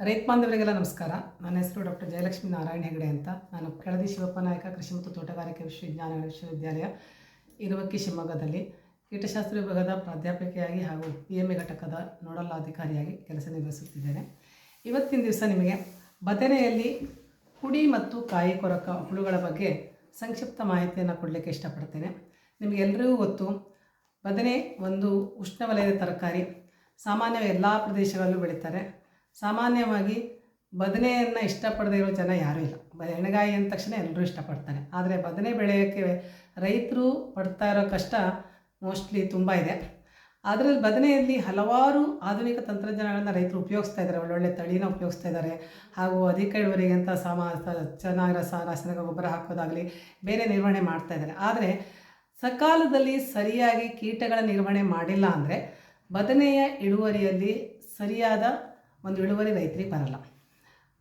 ರೈತ ಬಾಂಧವರಿಗೆಲ್ಲ ನಮಸ್ಕಾರ. ನನ್ನ ಹೆಸರು ಡಾಕ್ಟರ್ ಜಯಲಕ್ಷ್ಮಿ ನಾರಾಯಣ ಹೆಗಡೆ ಅಂತ. ನಾನು ಕೆಳದಿ ಶಿವಪ್ಪ ನಾಯಕ ಕೃಷಿ ಮತ್ತು ತೋಟಗಾರಿಕೆ ವಿಶ್ವವಿಜ್ಞಾನ ವಿಶ್ವವಿದ್ಯಾಲಯ ಇರುವಕ್ಕಿ ಶಿವಮೊಗ್ಗದಲ್ಲಿ ಕೀಟಶಾಸ್ತ್ರ ವಿಭಾಗದ ಪ್ರಾಧ್ಯಾಪಕಿಯಾಗಿ ಹಾಗೂ ಪಿ ಎಂ ಎ ಘಟಕದ ನೋಡಲ್ ಅಧಿಕಾರಿಯಾಗಿ ಕೆಲಸ ನಿರ್ವಹಿಸುತ್ತಿದ್ದೇನೆ. ಇವತ್ತಿನ ದಿವಸ ನಿಮಗೆ ಬದನೆಯಲ್ಲಿ ಹುಡಿ ಮತ್ತು ಕಾಯಿ ಕೊರಕ ಹುಳುಗಳ ಬಗ್ಗೆ ಸಂಕ್ಷಿಪ್ತ ಮಾಹಿತಿಯನ್ನು ಕೊಡಲಿಕ್ಕೆ ಇಷ್ಟಪಡ್ತೇನೆ. ನಿಮಗೆಲ್ಲರಿಗೂ ಗೊತ್ತು, ಬದನೆ ಒಂದು ಉಷ್ಣವಲಯದ ತರಕಾರಿ ಸಾಮಾನ್ಯ ಎಲ್ಲ ಪ್ರದೇಶಗಳಲ್ಲೂ ಬೆಳೀತಾರೆ. ಸಾಮಾನ್ಯವಾಗಿ ಬದನೆಯನ್ನು ಇಷ್ಟಪಡದೇ ಇರೋ ಜನ ಯಾರೂ ಇಲ್ಲ. ಬ ಎಣ್ಣೆಗಾಯಿ ಅಂದ ತಕ್ಷಣ ಎಲ್ಲರೂ ಇಷ್ಟಪಡ್ತಾರೆ. ಆದರೆ ಬದನೆ ಬೆಳೆಯೋಕ್ಕೆ ರೈತರು ಪಡ್ತಾ ಇರೋ ಕಷ್ಟ ಮೋಸ್ಟ್ಲಿ ತುಂಬ ಇದೆ. ಅದರಲ್ಲಿ ಬದನೆಯಲ್ಲಿ ಹಲವಾರು ಆಧುನಿಕ ತಂತ್ರಜ್ಞಾನಗಳನ್ನು ರೈತರು ಉಪಯೋಗಿಸ್ತಾ ಇದ್ದಾರೆ. ಒಳ್ಳೊಳ್ಳೆ ತಳಿನ ಉಪಯೋಗಿಸ್ತಾ ಇದ್ದಾರೆ. ಹಾಗೂ ಅಧಿಕ ಇಳುವರಿಗೆ ಅಂತ ಸ- ಚೆನ್ನಾಗಿ ರಸ, ರಾಸಾಯನಿಕ ಗೊಬ್ಬರ ಹಾಕೋದಾಗಲಿ ಬೇರೆ ನಿರ್ವಹಣೆ ಮಾಡ್ತಾ ಇದ್ದಾರೆ. ಆದರೆ ಸಕಾಲದಲ್ಲಿ ಸರಿಯಾಗಿ ಕೀಟಗಳ ನಿರ್ವಹಣೆ ಮಾಡಿಲ್ಲ ಅಂದರೆ ಬದನೆಯ ಇಳುವರಿಯಲ್ಲಿ ಸರಿಯಾದ ಒಂದು ಇಳುವರಿ ರೈತರಿಗೆ ಬರಲ್ಲ.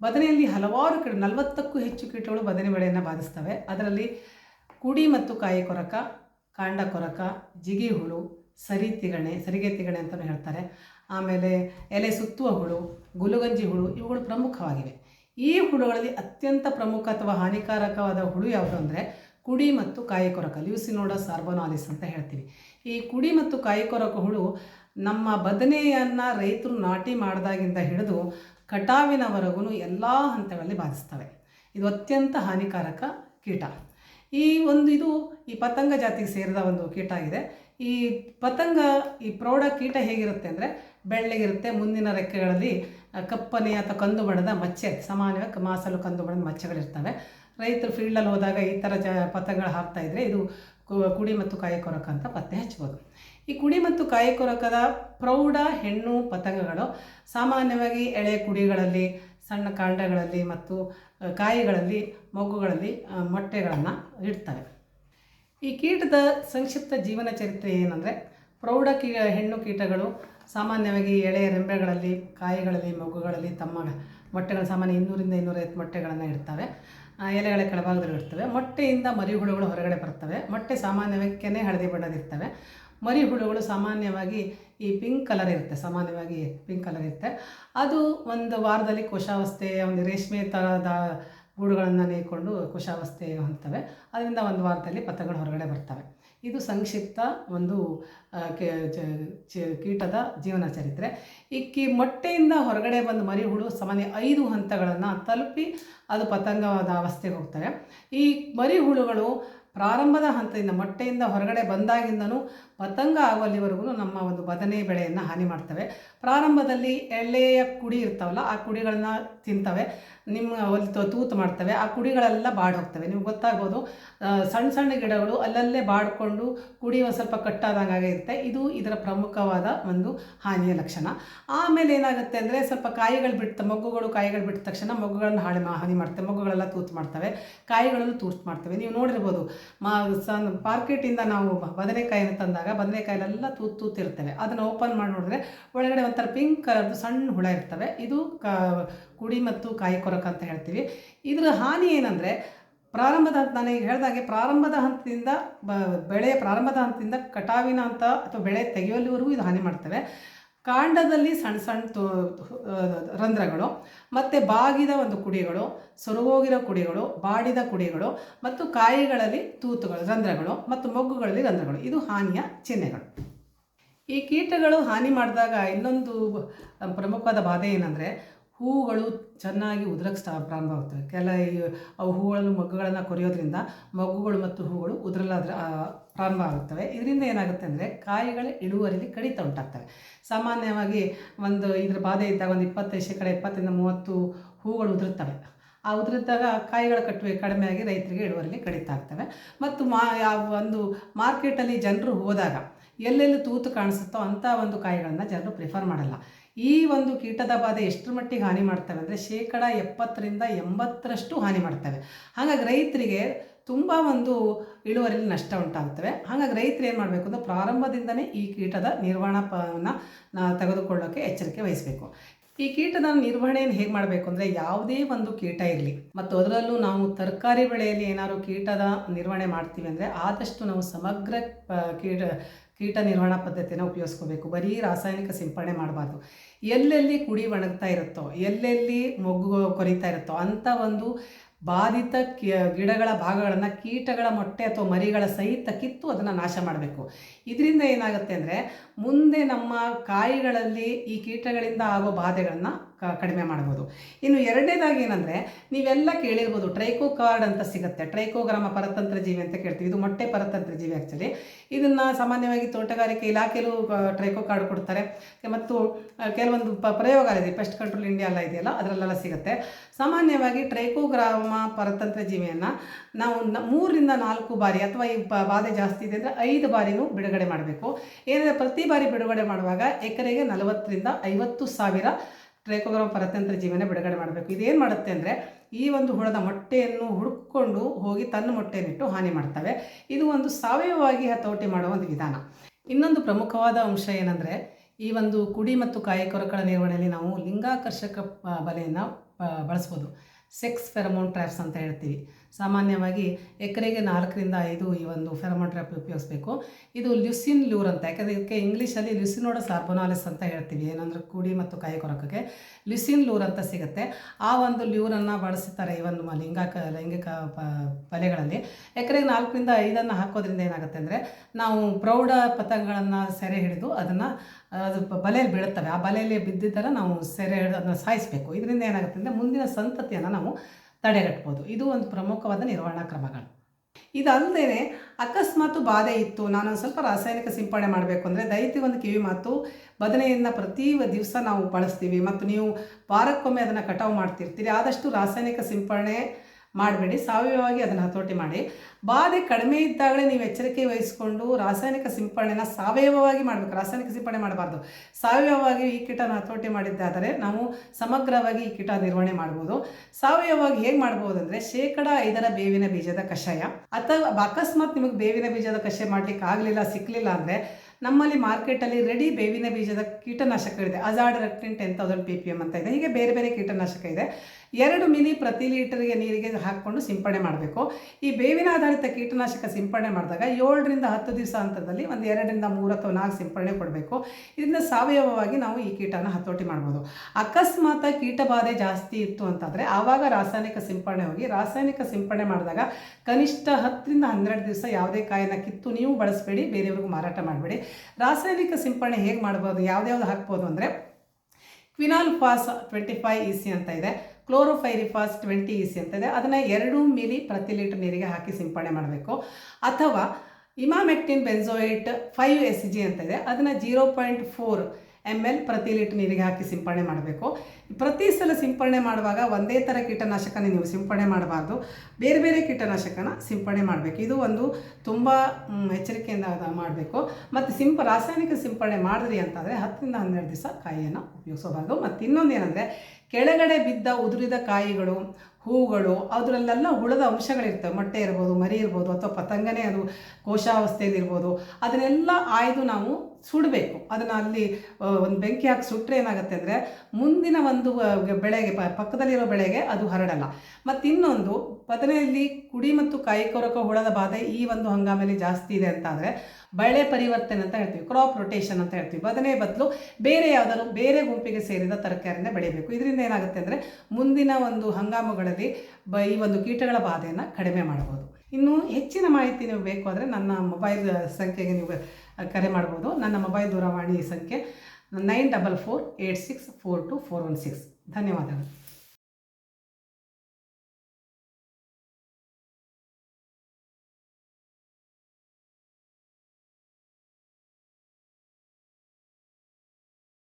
ಬದನೆಯಲ್ಲಿ ಹಲವಾರು ಕೀಟ ನಲವತ್ತಕ್ಕೂ ಹೆಚ್ಚು ಕೀಟಗಳು ಬದನೆ ಬೆಳೆಯನ್ನು ಬಾಧಿಸ್ತವೆ. ಅದರಲ್ಲಿ ಕುಡಿ ಮತ್ತು ಕಾಯಿ ಕೊರಕ, ಕಾಂಡ ಕೊರಕ, ಜಿಗಿ ಹುಳು, ಸರಿ ತಿಗಣೆ, ಸರಿಗೆ ತಿಗಣೆ ಅಂತಲೂ ಹೇಳ್ತಾರೆ. ಆಮೇಲೆ ಎಲೆ ಸುತ್ತುವ ಹುಳು, ಗುಲುಗಂಜಿ ಹುಳು, ಇವುಗಳು ಪ್ರಮುಖವಾಗಿವೆ. ಈ ಹುಳುಗಳಲ್ಲಿ ಅತ್ಯಂತ ಪ್ರಮುಖ ಅಥವಾ ಹಾನಿಕಾರಕವಾದ ಹುಳು ಯಾವುದು ಅಂದರೆ ಕುಡಿ ಮತ್ತು ಕಾಯಿ ಕೊರಕ, ಲ್ಯೂಸಿನೋಡ ಸಾರ್ಬೋನಾಲಿಸ್ ಅಂತ ಹೇಳ್ತೀವಿ. ಈ ಕುಡಿ ಮತ್ತು ಕಾಯಿ ಕೊರಕ ಹುಳು ನಮ್ಮ ಬದನೆಯನ್ನು ರೈತರು ನಾಟಿ ಮಾಡಿದಾಗಿಂದ ಹಿಡಿದು ಕಟಾವಿನವರೆಗೂ ಎಲ್ಲ ಹಂತಗಳಲ್ಲಿ ಬಾಧಿಸ್ತವೆ. ಇದು ಅತ್ಯಂತ ಹಾನಿಕಾರಕ ಕೀಟ. ಈ ಒಂದು ಇದು ಈ ಪತಂಗ ಜಾತಿಗೆ ಸೇರಿದ ಒಂದು ಕೀಟ ಆಗಿದೆ ಈ ಪತಂಗ, ಈ ಪ್ರೌಢ ಕೀಟ ಹೇಗಿರುತ್ತೆ ಅಂದರೆ ಬೆಳ್ಳಗಿರುತ್ತೆ, ಮುಂದಿನ ರೆಕ್ಕೆಗಳಲ್ಲಿ ಕಪ್ಪನೆ ಅಥವಾ ಕಂದು ಬಣ್ಣದ ಮಚ್ಚೆ, ಸಾಮಾನ್ಯವಾಗಿ ಮಾಸಲು ಕಂದು ಬಣ್ಣದ ಮಚ್ಚೆಗಳಿರ್ತವೆ. ರೈತರು ಫೀಲ್ಡಲ್ಲಿ ಹೋದಾಗ ಈ ಥರ ಜ ಪತಂಗಗಳು ಹಾಕ್ತಾಯಿದ್ರೆ ಇದು ಕುಡಿ ಮತ್ತು ಕಾಯಿ ಕೊರಕ ಅಂತ ಪತ್ತೆ ಹಚ್ಬೋದು. ಈ ಕುಡಿ ಮತ್ತು ಕಾಯಿ ಕೊರಕದ ಪ್ರೌಢ ಹೆಣ್ಣು ಪತಂಗಗಳು ಸಾಮಾನ್ಯವಾಗಿ ಎಳೆ ಕುಡಿಗಳಲ್ಲಿ, ಸಣ್ಣ ಕಾಂಡಗಳಲ್ಲಿ ಮತ್ತು ಕಾಯಿಗಳಲ್ಲಿ, ಮೊಗ್ಗುಗಳಲ್ಲಿ ಮೊಟ್ಟೆಗಳನ್ನು ಇಡ್ತವೆ. ಈ ಕೀಟದ ಸಂಕ್ಷಿಪ್ತ ಜೀವನ ಚರಿತ್ರೆ ಏನಂದರೆ, ಪ್ರೌಢ ಕೀ, ಹೆಣ್ಣು ಕೀಟಗಳು ಸಾಮಾನ್ಯವಾಗಿ ಎಳೆ ರೆಂಬೆಗಳಲ್ಲಿ, ಕಾಯಿಗಳಲ್ಲಿ, ಮೊಗ್ಗುಗಳಲ್ಲಿ ತಮ್ಮ ಮೊಟ್ಟೆಗಳು ಸಾಮಾನ್ಯ ಇನ್ನೂರಿಂದ ಇನ್ನೂರೈವತ್ತು ಮೊಟ್ಟೆಗಳನ್ನು ಇಡ್ತವೆ. ಎಲೆಗಳ ಕೆಳಭಾಗದಲ್ಲಿ ಇರ್ತವೆ ಮೊಟ್ಟೆಯಿಂದ ಮರಿಹುಳುಗಳು ಹೊರಗಡೆ ಬರ್ತವೆ. ಮೊಟ್ಟೆ ಸಾಮಾನ್ಯವಾಗಿ ಕೆನೆ ಹಳದಿ ಬಣ್ಣದಿರ್ತವೆ. ಮರಿಹುಳುಗಳು ಸಾಮಾನ್ಯವಾಗಿ ಈ ಪಿಂಕ್ ಕಲರ್ ಇರುತ್ತೆ, ಸಾಮಾನ್ಯವಾಗಿ ಪಿಂಕ್ ಕಲರ್ ಇರುತ್ತೆ. ಅದು ಒಂದು ವಾರದಲ್ಲಿ ಕೋಶಾವಸ್ಥೆ, ಒಂದು ರೇಷ್ಮೆ ಥರದ ಗೂಡುಗಳನ್ನು ನೇಯ್ಕೊಂಡು ಕುಶಾವಸ್ಥೆ ಹೊಂದ್ತವೆ. ಅದರಿಂದ ಒಂದು ವಾರದಲ್ಲಿ ಪತಂಗಗಳು ಹೊರಗಡೆ ಬರ್ತವೆ. ಇದು ಸಂಕ್ಷಿಪ್ತ ಒಂದು ಕೀಟದ ಜೀವನ ಚರಿತ್ರೆ. ಈ ಮೊಟ್ಟೆಯಿಂದ ಹೊರಗಡೆ ಬಂದ ಮರಿಹುಳು ಸಾಮಾನ್ಯ ಐದು ಹಂತಗಳನ್ನು ತಲುಪಿ ಅದು ಪತಂಗವಾದ ಅವಸ್ಥೆಗೆ ಹೋಗ್ತವೆ. ಈ ಮರಿಹುಳುಗಳು ಪ್ರಾರಂಭದ ಹಂತದಿಂದ ಮೊಟ್ಟೆಯಿಂದ ಹೊರಗಡೆ ಬಂದಾಗಿಂದನೂ ಪತಂಗ ಆಗುವಲ್ಲಿವರೆಗೂ ನಮ್ಮ ಒಂದು ಬದನೆ ಬೆಳೆಯನ್ನು ಹಾನಿ ಮಾಡ್ತವೆ. ಪ್ರಾರಂಭದಲ್ಲಿ ಎಳೆಯ ಕುಡಿ ಇರ್ತಾವಲ್ಲ, ಆ ಕುಡಿಗಳನ್ನ ತಿಂತವೆ, ನಿಮ್ಮ ತು- ತೂತು ಮಾಡ್ತವೆ, ಆ ಕುಡಿಗಳೆಲ್ಲ ಬಾಡೋಗ್ತವೆ. ನಿಮ್ಗೆ ಗೊತ್ತಾಗ್ಬೋದು ಸಣ್ಣ ಸಣ್ಣ ಗಿಡಗಳು ಅಲ್ಲಲ್ಲೇ ಬಾಡಿಕೊಂಡು ಕುಡಿ ಒಂದು ಸ್ವಲ್ಪ ಕಟ್ಟಾದಂಗೆ ಇರುತ್ತೆ ಇದು ಇದರ ಪ್ರಮುಖವಾದ ಒಂದು ಹಾನಿಯ ಲಕ್ಷಣ. ಆಮೇಲೆ ಏನಾಗುತ್ತೆ ಅಂದರೆ ಸ್ವಲ್ಪ ಕಾಯಿಗಳು ಬಿಟ್ಟ, ಮೊಗ್ಗುಗಳು ಕಾಯಿಗಳು ಬಿಟ್ಟ ತಕ್ಷಣ ಮೊಗ್ಗುಗಳನ್ನು ಹಾಳೆ ಹಾನಿ ಮಾಡ್ತವೆ. ಮೊಗ್ಗುಗಳೆಲ್ಲ ತೂತು ಮಾಡ್ತವೆ, ಕಾಯಿಗಳನ್ನು ತೂತು ಮಾಡ್ತವೆ. ನೀವು ನೋಡಿರ್ಬೋದು, ಮಾ, ಸನ್, ಮಾರ್ಕೆಟಿಂದ ನಾವು ಬದನೆಕಾಯಿ ಬದನೆಕಾಯಿನ ತಂದಾಗ ಬದನೆಕಾಯಿಲೆಲ್ಲ ತೂತು ತೂತಿರ್ತವೆ. ಅದನ್ನು ಓಪನ್ ಮಾಡಿ ನೋಡಿದ್ರೆ ಒಳಗಡೆ ಒಂಥರ ಪಿಂಕ್ ಕಲರ್ದು ಸಣ್ಣ ಹುಳ ಇರ್ತವೆ. ಇದು ಕ ಕುಡಿ ಮತ್ತು ಕಾಯಿ ಕೊರಕ ಅಂತ ಹೇಳ್ತೀವಿ. ಇದರ ಹಾನಿ ಏನಂದರೆ ಪ್ರಾರಂಭದ ಹಂತ ನಾನು ಈಗ ಹೇಳಿದಾಗೆ ಪ್ರಾರಂಭದ ಹಂತದಿಂದ ಬ ಬೆಳೆಯ ಪ್ರಾರಂಭದ ಹಂತದಿಂದ ಕಟಾವಿನ ಹಂತ ಅಥವಾ ಬೆಳೆ ತೆಗೆಯುವಲ್ಲಿವರೆಗೂ ಇದು ಹಾನಿ ಮಾಡ್ತವೆ. ಕಾಂಡದಲ್ಲಿ ಸಣ್ಣ ಸಣ್ಣ ತು ರಂಧ್ರಗಳು ಮತ್ತು ಬಾಗಿದ ಒಂದು ಕುಡಿಗಳು, ಸೊರಗೋಗಿರೋ ಕುಡಿಗಳು, ಬಾಡಿದ ಕುಡಿಗಳು ಮತ್ತು ಕಾಯಿಗಳಲ್ಲಿ ತೂತುಗಳು, ರಂಧ್ರಗಳು ಮತ್ತು ಮೊಗ್ಗುಗಳಲ್ಲಿ ರಂಧ್ರಗಳು. ಇದು ಹಾನಿಯ ಚಿಹ್ನೆಗಳು. ಈ ಕೀಟಗಳು ಹಾನಿ ಮಾಡಿದಾಗ ಇನ್ನೊಂದು ಪ್ರಮುಖವಾದ ಬಾಧೆ ಏನಂದರೆ ಹೂಗಳು ಚೆನ್ನಾಗಿ ಉದುರಕ್ಕೆ ಸ್ಟಾ ಪ್ರಾರಂಭ ಆಗ್ತವೆ. ಕೆಲ ಅವು ಹೂಗಳನ್ನು ಮೊಗ್ಗುಗಳನ್ನು ಕೊರೆಯೋದ್ರಿಂದ ಮೊಗ್ಗುಗಳು ಮತ್ತು ಹೂಗಳು ಉದುರಲಾದ್ರೆ ಪ್ರಾರಂಭ ಆಗುತ್ತವೆ ಇದರಿಂದ ಏನಾಗುತ್ತೆ ಅಂದರೆ ಕಾಯಿಗಳ ಇಳುವರಿಲಿ ಕಡಿತ ಉಂಟಾಗ್ತವೆ. ಸಾಮಾನ್ಯವಾಗಿ ಒಂದು ಇದ್ರ ಬಾಧೆ ಇದ್ದಾಗ ಒಂದು ಇಪ್ಪತ್ತೈದು ಶೇಕಡ ಇಪ್ಪತ್ತರಿಂದ ಮೂವತ್ತು ಹೂಗಳು ಉದುರುತ್ತವೆ. ಆ ಉದುರಿದ್ದಾಗ ಕಾಯಿಗಳ ಕಟ್ಟುವೆ ಆಗಿ ರೈತರಿಗೆ ಇಳುವರಿಲಿ ಕಡಿತ ಆಗ್ತವೆ. ಮತ್ತು ಮಾ ಒಂದು ಮಾರ್ಕೆಟಲ್ಲಿ ಜನರು ಹೋದಾಗ, ಎಲ್ಲೆಲ್ಲಿ ತೂತು ಕಾಣಿಸುತ್ತೋ ಅಂಥ ಒಂದು ಕಾಯಿಗಳನ್ನು ಜನರು ಪ್ರಿಫರ್ ಮಾಡಲ್ಲ. ಈ ಒಂದು ಕೀಟದ ಬಾಧೆ ಎಷ್ಟರ ಮಟ್ಟಿಗೆ ಹಾನಿ ಮಾಡ್ತವೆ ಅಂದರೆ ಶೇಕಡ ಎಪ್ಪತ್ತರಿಂದ ಎಂಬತ್ತರಷ್ಟು ಹಾನಿ ಮಾಡ್ತವೆ. ಹಾಗಾಗಿ ರೈತರಿಗೆ ತುಂಬ ಒಂದು ಇಳುವರಿಯಲ್ಲಿ ನಷ್ಟ ಉಂಟಾಗುತ್ತವೆ ಹಾಗಾಗಿ ರೈತರು ಏನು ಮಾಡಬೇಕು ಅಂದರೆ ಪ್ರಾರಂಭದಿಂದನೇ ಈ ಕೀಟದ ನಿರ್ವಹಣಾ ಪ ತೆಗೆದುಕೊಳ್ಳೋಕ್ಕೆ ಎಚ್ಚರಿಕೆ ವಹಿಸಬೇಕು. ಈ ಕೀಟದ ನಿರ್ವಹಣೆಯನ್ನು ಹೇಗೆ ಮಾಡಬೇಕು ಅಂದರೆ ಯಾವುದೇ ಒಂದು ಕೀಟ ಇರಲಿ. ಮತ್ತು ಅದರಲ್ಲೂ ನಾವು ತರಕಾರಿ ಬೆಳೆಯಲ್ಲಿ ಏನಾದರೂ ಕೀಟದ ನಿರ್ವಹಣೆ ಮಾಡ್ತೀವಿ ಅಂದರೆ ಆದಷ್ಟು ನಾವು ಸಮಗ್ರ ಕೀಟ ಕೀಟ ನಿರ್ವಹಣಾ ಪದ್ಧತಿಯನ್ನು ಉಪಯೋಗಿಸ್ಕೋಬೇಕು. ಬರೀ ರಾಸಾಯನಿಕ ಸಿಂಪಡಣೆ ಮಾಡಬಾರ್ದು. ಎಲ್ಲೆಲ್ಲಿ ಕುಡಿ ಒಣಗ್ತಾ ಇರುತ್ತೋ, ಎಲ್ಲೆಲ್ಲಿ ಮೊಗ್ಗು ಕೊರಿತಾ ಇರುತ್ತೋ ಅಂಥ ಒಂದು ಬಾಧಿತ ಗಿಡಗಳ ಭಾಗಗಳನ್ನು ಕೀಟಗಳ ಮೊಟ್ಟೆ ಅಥವಾ ಮರಿಗಳ ಸಹಿತ ಕಿತ್ತು ಅದನ್ನು ನಾಶ ಮಾಡಬೇಕು. ಇದರಿಂದ ಏನಾಗುತ್ತೆ ಅಂದರೆ ಮುಂದೆ ನಮ್ಮ ಕಾಯಿಗಳಲ್ಲಿ ಈ ಕೀಟಗಳಿಂದ ಆಗೋ ಬಾಧೆಗಳನ್ನು ಕಡಿಮೆ ಮಾಡ್ಬೋದು. ಇನ್ನು ಎರಡನೇದಾಗಿ ಏನಂದರೆ, ನೀವೆಲ್ಲ ಕೇಳಿರ್ಬೋದು, ಟ್ರೈಕೋ ಕಾರ್ಡ್ ಅಂತ ಸಿಗುತ್ತೆ. ಟ್ರೈಕೋಗ್ರಾಮ ಪರತಂತ್ರ ಜೀವಿ ಅಂತ ಕೇಳ್ತೀವಿ. ಇದು ಮೊಟ್ಟೆ ಪರತಂತ್ರ ಜೀವಿ ಆ್ಯಕ್ಚುಲಿ ಇದನ್ನು ಸಾಮಾನ್ಯವಾಗಿ ತೋಟಗಾರಿಕೆ ಇಲಾಖೆಯಲ್ಲೂ ಟ್ರೈಕೋ ಕಾರ್ಡ್ ಕೊಡ್ತಾರೆ. ಮತ್ತು ಕೆಲವೊಂದು ಪ, ಪ್ರಯೋಗಾಲಯ ಪೆಸ್ಟ್ ಕಂಟ್ರೋಲ್ ಇಂಡಿಯಾ ಎಲ್ಲ ಇದೆಯಲ್ಲ, ಅದರಲ್ಲೆಲ್ಲ ಸಿಗುತ್ತೆ. ಸಾಮಾನ್ಯವಾಗಿ ಟ್ರೈಕೋಗ್ರಾಮ ಪರತಂತ್ರ ಜೀವಿಯನ್ನು ನಾವು ಮೂರರಿಂದ ನಾಲ್ಕು ಬಾರಿ ಅಥವಾ ಈ ಬಾಧೆ ಜಾಸ್ತಿ ಇದೆ ಅಂದರೆ ಐದು ಬಾರಿನೂ ಬಿಡುಗಡೆ ಮಾಡಬೇಕು. ಏನಂದರೆ ಪ್ರತಿ ಬಾರಿ ಬಿಡುಗಡೆ ಮಾಡುವಾಗ ಎಕರೆಗೆ ನಲವತ್ತರಿಂದ ಐವತ್ತು ಸಾವಿರ ಟ್ರೈಕೋಗ್ರಾಮ ಪರತಂತ್ರ ಜೀವನ ಬಿಡುಗಡೆ ಮಾಡಬೇಕು. ಇದೇನು ಮಾಡುತ್ತೆ ಅಂದರೆ, ಈ ಒಂದು ಹುಳದ ಮೊಟ್ಟೆಯನ್ನು ಹುಡುಕೊಂಡು ಹೋಗಿ ತನ್ನ ಮೊಟ್ಟೆಯನ್ನಿಟ್ಟು ಹಾನಿ ಮಾಡ್ತವೆ. ಇದು ಒಂದು ಸಾವಯವವಾಗಿ ಹತೋಟಿ ಮಾಡುವ ಒಂದು ವಿಧಾನ. ಇನ್ನೊಂದು ಪ್ರಮುಖವಾದ ಅಂಶ ಏನಂದರೆ, ಈ ಒಂದು ಕುಡಿ ಮತ್ತು ಕಾಯಿ ಕೊರಕಳ ನಿರ್ವಹಣೆಯಲ್ಲಿ ನಾವು ಲಿಂಗಾಕರ್ಷಕ ಬಲೆಯನ್ನು ಬಳಸ್ಬೋದು. ಸೆಕ್ಸ್ ಫೆರಮೋನ್ ಟ್ರ್ಯಾಪ್ಸ್ ಅಂತ ಹೇಳ್ತೀವಿ. ಸಾಮಾನ್ಯವಾಗಿ ಎಕರೆಗೆ ನಾಲ್ಕರಿಂದ ಐದು ಈ ಒಂದು ಫೆರಮೋನ್ ಟ್ರ್ಯಾಪ್ ಉಪಯೋಗಿಸಬೇಕು. ಇದು ಲ್ಯುಸಿನ್ ಲ್ಯೂರ್ ಅಂತ, ಯಾಕಂದರೆ ಇದಕ್ಕೆ ಇಂಗ್ಲೀಷಲ್ಲಿ ಲ್ಯುಸಿನೋಡ ಸಾರ್ಬೊನಾಲಿಸ್ ಅಂತ ಹೇಳ್ತೀವಿ. ಏನಂದ್ರೆ ಕುಡಿ ಮತ್ತು ಕಾಯಿ ಕೊರಕಕ್ಕೆ. ಲ್ಯುಸಿನ್ ಲೂರ್ ಅಂತ ಸಿಗುತ್ತೆ. ಆ ಒಂದು ಲ್ಯೂರನ್ನು ಬಳಸ್ತಾರೆ ಈ ಒಂದು ಲಿಂಗಕ ಲಿಂಗಾಕ, ಲೈಂಗಿಕ ಪ ಬಲೆಗಳಲ್ಲಿ ಎಕರೆಗೆ ನಾಲ್ಕರಿಂದ ಐದನ್ನು ಹಾಕೋದ್ರಿಂದ ಏನಾಗುತ್ತೆ ಅಂದರೆ ನಾವು ಪ್ರೌಢ ಪತಂಗಗಳನ್ನು ಸೆರೆ ಹಿಡಿದು ಅದನ್ನು ಅದು ಬಲೆಯಲ್ಲಿ ಬೀಳುತ್ತವೆ. ಆ ಬಲೆಯಲ್ಲಿ ಬಿದ್ದಿದ್ದರೆ ನಾವು ಸೆರೆ ಹಿಡಿದು ಅದನ್ನು ಸಾಯಿಸಬೇಕು. ಇದರಿಂದ ಏನಾಗುತ್ತೆ ಅಂದರೆ ಮುಂದಿನ ಸಂತತಿಯನ್ನು ನಾವು ತಡೆಗಟ್ಬೋದು. ಇದು ಒಂದು ಪ್ರಮುಖವಾದ ನಿರ್ವಹಣಾ ಕ್ರಮಗಳು. ಇದಲ್ಲದೆ ಅಕಸ್ಮಾತ್ ಬಾಧೆ ಇತ್ತು. ನಾನು ಸ್ವಲ್ಪ ರಾಸಾಯನಿಕ ಸಿಂಪಡಣೆ ಮಾಡಬೇಕು ಅಂದರೆ ದಯವಿಟ್ಟು ಒಂದು ಕಿವಿ ಮಾತು. ಬದನೆಯನ್ನು ಪ್ರತಿ ದಿವಸ ನಾವು ಬಳಸ್ತೀವಿ. ಮತ್ತು ನೀವು ವಾರಕ್ಕೊಮ್ಮೆ ಅದನ್ನು ಕಟಾವು ಮಾಡ್ತಿರ್ತೀರಿ. ಆದಷ್ಟು ರಾಸಾಯನಿಕ ಸಿಂಪಡಣೆ ಮಾಡಬೇಡಿ. ಸಾವಯವವಾಗಿ ಅದನ್ನು ಹತೋಟಿ ಮಾಡಿ. ಬಾಧೆ ಕಡಿಮೆ ಇದ್ದಾಗಲೇ ನೀವು ಎಚ್ಚರಿಕೆ ವಹಿಸಿಕೊಂಡು ರಾಸಾಯನಿಕ ಸಿಂಪಡಣೆನ ಸಾವಯವವಾಗಿ ಮಾಡಬೇಕು. ರಾಸಾಯನಿಕ ಸಿಂಪಡಣೆ ಮಾಡಬಾರ್ದು. ಸಾವಯವವಾಗಿ ಈ ಕೀಟನ ಹತೋಟಿ ಮಾಡಿದ್ದಾದರೆ ನಾವು ಸಮಗ್ರವಾಗಿ ಈ ಕೀಟ ನಿರ್ವಹಣೆ ಮಾಡ್ಬೋದು. ಸಾವಯವವಾಗಿ ಹೇಗೆ ಮಾಡ್ಬೋದು ಅಂದರೆ ಶೇಕಡ ಐದರ ಬೇವಿನ ಬೀಜದ ಕಷಾಯ ಅಥವಾ ಅಕಸ್ಮಾತ್ ನಿಮಗೆ ಬೇವಿನ ಬೀಜದ ಕಷಾಯ ಮಾಡಲಿಕ್ಕೆ ಆಗಲಿಲ್ಲ ಸಿಕ್ಕಲಿಲ್ಲ ಅಂದರೆ ನಮ್ಮಲ್ಲಿ ಮಾರ್ಕೆಟಲ್ಲಿ ರೆಡಿ ಬೇವಿನ ಬೀಜದ ಕೀಟನಾಶಕಗಳಿದೆ azadirachtin ten thousand P P M ಅಂತ ಇದೆ. ಹೀಗೆ ಬೇರೆ ಬೇರೆ ಕೀಟನಾಶಕ ಇದೆ. ಎರಡು ಮಿಲಿ ಪ್ರತಿ ಲೀಟರ್ಗೆ ನೀರಿಗೆ ಹಾಕ್ಕೊಂಡು ಸಿಂಪಡಣೆ ಮಾಡಬೇಕು. ಈ ಬೇವಿನ ಆಧಾರಿತ ಕೀಟನಾಶಕ ಸಿಂಪಡಣೆ ಮಾಡಿದಾಗ ಏಳರಿಂದ ಹತ್ತು ದಿವಸ ಅಂತರದಲ್ಲಿ ಒಂದು ಎರಡರಿಂದ ಮೂರು ಅಥವಾ ನಾಲ್ಕು ಸಿಂಪಡಣೆ ಕೊಡಬೇಕು. ಇದರಿಂದ ಸಾವಯವವಾಗಿ ನಾವು ಈ ಕೀಟನ ಹತೋಟಿ ಮಾಡ್ಬೋದು. ಅಕಸ್ಮಾತ್ ಕೀಟ ಬಾಧೆ ಜಾಸ್ತಿ ಇತ್ತು ಅಂತಂದರೆ ಆವಾಗ ರಾಸಾಯನಿಕ ಸಿಂಪಡಣೆ ಹೋಗಿ ರಾಸಾಯನಿಕ ಸಿಂಪಡಣೆ ಮಾಡಿದಾಗ ಕನಿಷ್ಠ ಹತ್ತರಿಂದ ಹನ್ನೆರಡು ದಿವಸ ಯಾವುದೇ ಕಾಯಿನ ಕಿತ್ತು ನೀವು ಬಳಸಬೇಡಿ, ಬೇರೆಯವ್ರಿಗೂ ಮಾರಾಟ ಮಾಡಬೇಡಿ. ರಾಸಾಯನಿಕ ಸಿಂಪಡಣೆ ಹೇಗೆ ಮಾಡ್ಬೋದು, ಯಾವ್ದ್ಯಾವ್ದು ಹಾಕ್ಬೋದು ಅಂದರೆ quinalphos twenty five E C ಅಂತ ಇದೆ, ಕ್ಲೋರೋಫೈರಿಫಾಸ್ ಟ್ವೆಂಟಿ ಇ ಸಿ ಅಂತ ಇದೆ, ಅದನ್ನು ಎರಡು ಮಿಲಿ ಪ್ರತಿ ಲೀಟರ್ ನೀರಿಗೆ ಹಾಕಿ ಸಿಂಪಡಣೆ ಮಾಡಬೇಕು. ಅಥವಾ emamectin benzoate five S G ಅಂತ ಇದೆ, ಅದನ್ನು zero point four M L ಪ್ರತಿ ಲೀಟರ್ ನೀರಿಗೆ ಹಾಕಿ ಸಿಂಪಡಣೆ ಮಾಡಬೇಕು. ಪ್ರತಿ ಸಲ ಸಿಂಪಡಣೆ ಮಾಡುವಾಗ ಒಂದೇ ಥರ ಕೀಟನಾಶಕನ ನೀವು ಸಿಂಪಡಣೆ ಮಾಡಬಾರ್ದು. ಬೇರೆ ಬೇರೆ ಕೀಟನಾಶಕನ ಸಿಂಪಡಣೆ ಮಾಡಬೇಕು. ಇದು ಒಂದು ತುಂಬ ಎಚ್ಚರಿಕೆಯಿಂದ ಮಾಡಬೇಕು. ಮತ್ತು ಸಿಂಪ, ರಾಸಾಯನಿಕ ಸಿಂಪಡಣೆ ಮಾಡಿದ್ರಿ ಅಂತಂದರೆ ಹತ್ತರಿಂದ ಹನ್ನೆರಡು ದಿವಸ ಕಾಯಿಯನ್ನು ಉಪಯೋಗಿಸಬಾರ್ದು. ಮತ್ತು ಇನ್ನೊಂದು ಏನಂದರೆ ಕೆಳಗಡೆ ಬಿದ್ದ ಉದುರಿದ ಕಾಯಿಗಳು, ಹೂಗಳು, ಅದರಲ್ಲೆಲ್ಲ ಹುಳದ ಅಂಶಗಳಿರ್ತವೆ. ಮೊಟ್ಟೆ ಇರ್ಬೋದು, ಮರಿ ಇರ್ಬೋದು, ಅಥವಾ ಪತಂಗನೇ ಅದು ಕೋಶಾವಸ್ಥೆಯಲ್ಲಿರ್ಬೋದು ಅದನ್ನೆಲ್ಲ ಆಯ್ದು ನಾವು ಸುಡಬೇಕು. ಅದನ್ನು ಅಲ್ಲಿ ಒಂದು ಬೆಂಕಿ ಹಾಕಿ ಸುಟ್ಟರೆ ಏನಾಗುತ್ತೆ ಅಂದರೆ ಮುಂದಿನ ಒಂದು ಬೆಳೆಗೆ ಪಕ್ಕದಲ್ಲಿರೋ ಬೆಳೆಗೆ ಅದು ಹರಡಲ್ಲ. ಮತ್ತು ಇನ್ನೊಂದು, ಬದನೆಯಲ್ಲಿ ಕುಡಿ ಮತ್ತು ಕಾಯಿ ಕೊರಕ ಹುಳದ ಬಾಧೆ ಈ ಒಂದು ಹಂಗಾಮಲ್ಲಿ ಜಾಸ್ತಿ ಇದೆ ಅಂತ ಆದರೆ ಬಳೆ ಪರಿವರ್ತನೆ ಅಂತ ಹೇಳ್ತೀವಿ ಕ್ರಾಪ್ ರೊಟೇಷನ್ ಅಂತ ಹೇಳ್ತೀವಿ. ಬದನೆ ಬದಲು ಬೇರೆ ಯಾವುದಾದ್ರು ಬೇರೆ ಗುಂಪಿಗೆ ಸೇರಿದ ತರಕಾರಿನ ಬೆಳೆಯಬೇಕು ಇದರಿಂದ ಏನಾಗುತ್ತೆ ಅಂದರೆ ಮುಂದಿನ ಒಂದು ಹಂಗಾಮುಗಳಲ್ಲಿ ಬ, ಈ ಒಂದು ಕೀಟಗಳ ಬಾಧೆಯನ್ನು ಕಡಿಮೆ ಮಾಡ್ಬೋದು. ಇನ್ನು ಹೆಚ್ಚಿನ ಮಾಹಿತಿ ನೀವು ಬೇಕು ಅಂದರೆ ನನ್ನ ಮೊಬೈಲ್ ಸಂಖ್ಯೆಗೆ ನೀವು ಕರೆ ಮಾಡ್ಬೋದು. ನನ್ನ ಮೊಬೈಲ್ ದೂರವಾಣಿ ಸಂಖ್ಯೆ nine double four eight six four two four one six ಧನ್ಯವಾದಗಳು.